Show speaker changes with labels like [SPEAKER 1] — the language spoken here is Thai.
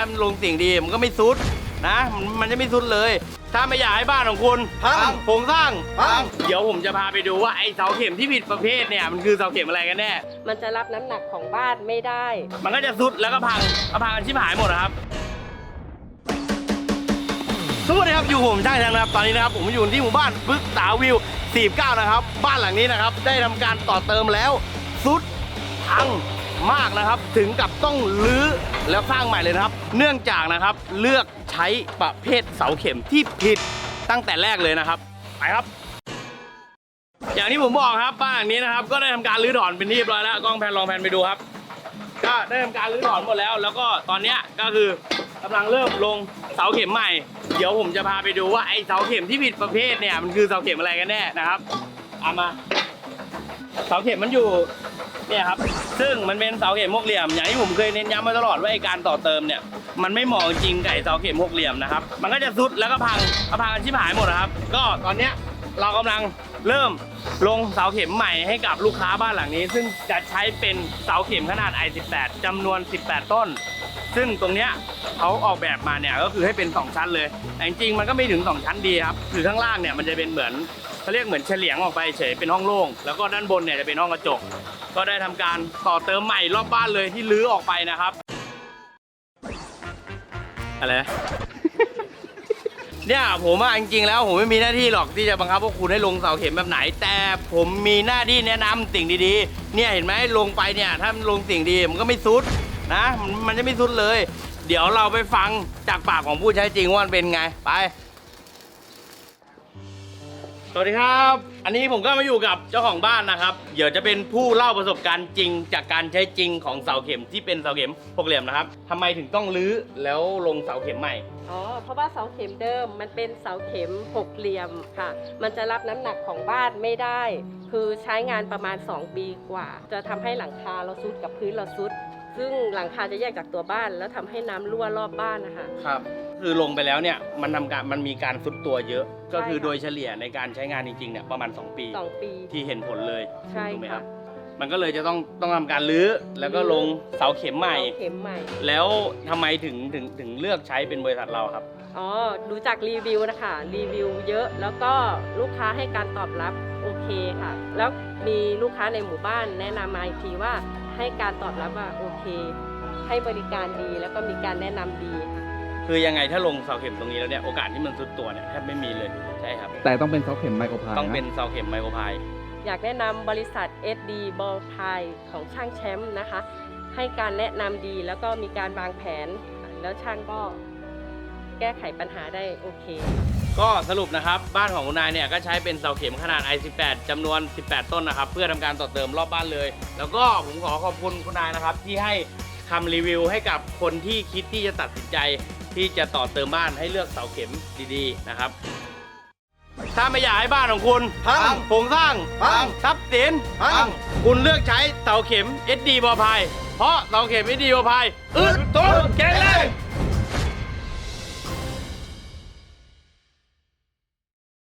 [SPEAKER 1] ถ้ามันลงสิ่งดีมันก็ไม่ซุดนะ มันมันจะไม่ซุดเลย ถ้าไม่อยากให้บ้านของคุณ
[SPEAKER 2] พัง
[SPEAKER 1] โครงสร้าง
[SPEAKER 2] พัง
[SPEAKER 1] เดี๋ยวผมจะพาไปดูว่าไอ้เสาเข็มที่ผิดประเภทเนี่ยมันคือเสาเข็มอะไรกันแน่
[SPEAKER 3] มันจะรับน้ำหนักของบ้านไม่ได้
[SPEAKER 1] มันก็จะซุดแล้วก็พังก็พังกันชิบหายหมดนะครับ สวัสดีครับอยู่ผมช่างแทงนะครับ ตอนนี้นะครับผมอยู่ที่หมู่บ้านบึกตาวิว 49 นะครับ บ้านหลังนี้นะครับ ได้ทำการต่อเติมแล้วซุดพัง มากนะครับ ถึงกับต้องรื้อแล้วสร้างใหม่เลยนะครับ เนื่องจากนะครับเลือกใช้ประเภทเสาเข็มที่ผิดตั้งแต่แรกเลยนะครับ ไปครับ อย่างที่ผมบอกครับบ้านหลังนี้นะครับ ก็ได้ทำการรื้อถอนเป็นที่เรียบร้อยแล้วกล้องแพนลองแพนไปดูครับ ก็ได้ทำการรื้อถอนหมดแล้ว แล้วก็ตอนนี้ก็คือกำลังเริ่มลงเสาเข็มใหม่ เดี๋ยวผมจะพาไปดูว่าไอ้เสาเข็มที่ผิดประเภทเนี่ยมันคือเสาเข็มอะไรกันแน่นะครับเอามาเสาเข็มมันอยู่ เนี่ยครับ ซึ่งมันเป็นเสาเข็มหกเหลี่ยม อย่างที่ผมเคยเน้นย้ำมาตลอดว่าไอการต่อเติมเนี่ย มันไม่เหมาะจริงไอ้เสาเข็มหกเหลี่ยมนะครับ มันก็จะซุดแล้วก็พังก็พังกันชิบหายหมดนะครับ ก็ตอนเนี้ยเรากำลังเริ่มลงเสาเข็มใหม่ให้กับลูกค้าบ้านหลังนี้ ซึ่งจะใช้เป็นเสาเข็มขนาด i18 จำนวน 18 ต้น ซึ่งตรงเนี้ยเขาออกแบบมาเนี่ยก็คือให้เป็น 2 ชั้นเลยแต่จริงๆมันก็ไม่ถึง 2 ชั้นดีครับคือข้างล่างเนี่ยมันจะเป็นเหมือนเขาเรียกเหมือนเฉลียงออกไปเฉยเป็นห้องโล่งแล้วก็ด้านบนเนี่ยจะเป็นห้องกระจก ก็ได้ทำการต่อเติมใหม่รอบบ้านเลยที่รื้อออกไปนะครับ อะไร เนี่ยผมอะจริงๆแล้วผมไม่มีหน้าที่หรอกที่จะบังคับพวกคุณให้ลงเสาเข็มแบบไหน แต่ผมมีหน้าที่แนะนำสิ่งดีๆ เนี่ยเห็นไหมลงไปเนี่ยถ้ามันลงสิ่งดีมันก็ไม่ซุดนะมันมันจะไม่ซุดเลย เดี๋ยวเราไปฟังจากปากของผู้ใช้จริงว่ามันเป็นไงไป สวัสดีครับ อันนี้ผมก็มาอยู่กับเจ้าของบ้านนะครับ เดี๋ยวจะเป็นผู้เล่าประสบการณ์จริง จากการใช้จริงของเสาเข็มที่เป็นเสาเข็มหกเหลี่ยมนะครับทำไมถึงต้องรื้อแล้วลงเสาเข็มใหม่
[SPEAKER 3] อ๋อ เพราะว่าเสาเข็มเดิมมันเป็นเสาเข็มหกเหลี่ยมค่ะ มันจะรับน้ำหนักของบ้านไม่ได้ คือใช้งานประมาณ 2 ปีกว่า จะทำให้หลังคาเราซุดกับพื้นเราซุด ซึ่งหลังคาจะแยกจากตัวบ้าน แล้วทำให้น้ำรั่วรอบบ้านนะคะ
[SPEAKER 1] ครับ คือลงไปแล้วเนี่ยมันทำการมันมีการซุดตัวเยอะ ก็คือ
[SPEAKER 3] ค่ะ
[SPEAKER 1] โดยเฉลี่ยในการใช้งานจริงๆเนี่ยประมาณ 2 ปี
[SPEAKER 3] 2ปี
[SPEAKER 1] ที่เห็นผลเลย
[SPEAKER 3] ใช่
[SPEAKER 1] ถูกไหมค
[SPEAKER 3] ค่ะ
[SPEAKER 1] รับ มันก็เลยจะต้องต้องทำการรื้อแล้วก็ลงเสาเข็มใหม่
[SPEAKER 3] เสาเข็มใหม่
[SPEAKER 1] แล้วทำไมถึงถึงถึงเลือกใช้เป็นบริษัทเราครับ
[SPEAKER 3] อ๋อ ดูจากรีวิวนะคะ รีวิวเยอะ แล้วก็ลูกค้าให้การตอบรับโอเคค่ะ แล้วมีลูกค้าในหมู่บ้านแนะนำมาอีกทีว่า ให้การตอบรับว่าโอเค ให้บริการดีแล้วก็มีการแนะนำดีค่ะ
[SPEAKER 1] คือยังไงถ้าลงเสาเข็มตรงนี้แล้วเนี่ยโอกาสที่มันซุดตัวเนี่ยแทบไม่มีเลยใช่ครับ
[SPEAKER 2] แต่ต้องเป็นเสาเข็มไมโครพาย
[SPEAKER 1] ต้องเป็นเสาเข็มไมโครพาย
[SPEAKER 3] อยากแนะนำบริษัท SD บอลพายของช่างแชมป์นะคะ ให้การแนะนำดีแล้วก็มีการวางแผน แล้วช่างก็แก้ไขปัญหาได้โอเค
[SPEAKER 1] ก็สรุปนะครับบ้านของคุณนายเนี่ยก็ใช้เป็นเสาเข็มขนาด i18 จำนวน 18 ต้นนะครับ เพื่อทำการต่อเติมรอบบ้านเลย แล้วก็ผมขอขอบคุณคุณนายนะครับ ที่ให้คำรีวิวให้กับคนที่คิดที่จะตัดสินใจ ที่จะต่อเติมบ้านให้เลือกเสาเข็มดีๆนะครับ ถ้าไม่อยากให้บ้านของคุณ
[SPEAKER 2] พัง
[SPEAKER 1] โครงสร้าง
[SPEAKER 2] พัง
[SPEAKER 1] ทรัพย์สิน
[SPEAKER 2] พัง
[SPEAKER 1] คุณเลือกใช้เสาเข็ม SD บอพายเพราะเสาเข็ม SD บอพายอึดทนแข็งแรง